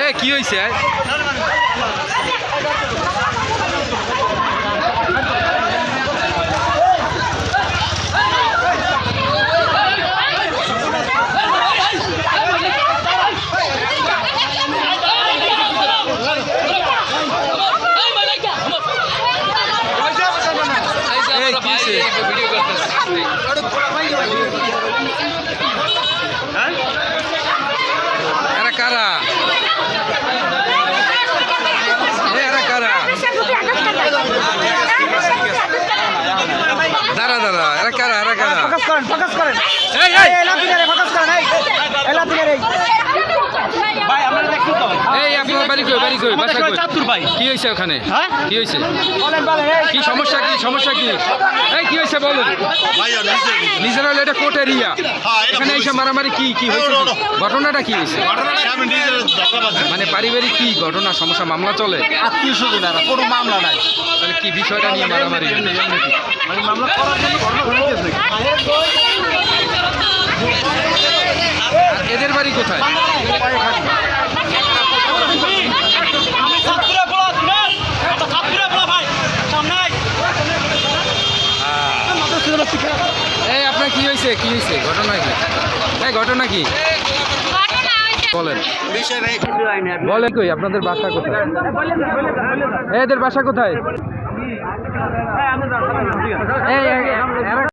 এ কি হয়েছে এই কি হয়েছে এরা কারা এ, এরা কারা দাঁড়া দাঁড়া এরা কারা এরা কারা? ফোকাস করেন ফোকাস করেন। এই এই। এই লাতিনে ফোকাস করেন এই। এই লাতিনে ভাই আমরা দেখছি তো। এই আপনার বাড়ি কই বাড়ি কই? বাসা কই? চাতুর ভাই। কি হয়েছে ওখানে? হ্যাঁ? কি হয়েছে? বলেন বলেন এই। কি সমস্যা কি সমস্যা কি? এই কি হয়েছে বলুন? নিজের হলে এটা এরিয়া এখানে এসে মারামারি কি কি হয়েছে? ঘটনাটা কি হয়েছে? মানে পারিবারিক কি ঘটনা সমস্যা মামলা চলে? আত্মীয় স্বজন কোনো মামলা নাই। তাহলে কি বিষয়টা নিয়ে মারামারি মানে মামলা করার জন্য ঘটনা ঘটেছে আর এদের বাড়ি কোথায়? এই, আপনার কি হয়েছে? কি হয়েছে? ঘটনা কি? এই, ঘটনা কি? বলেন। কই? আপনাদের বাসা কোথায়? এদের বাসা কোথায়?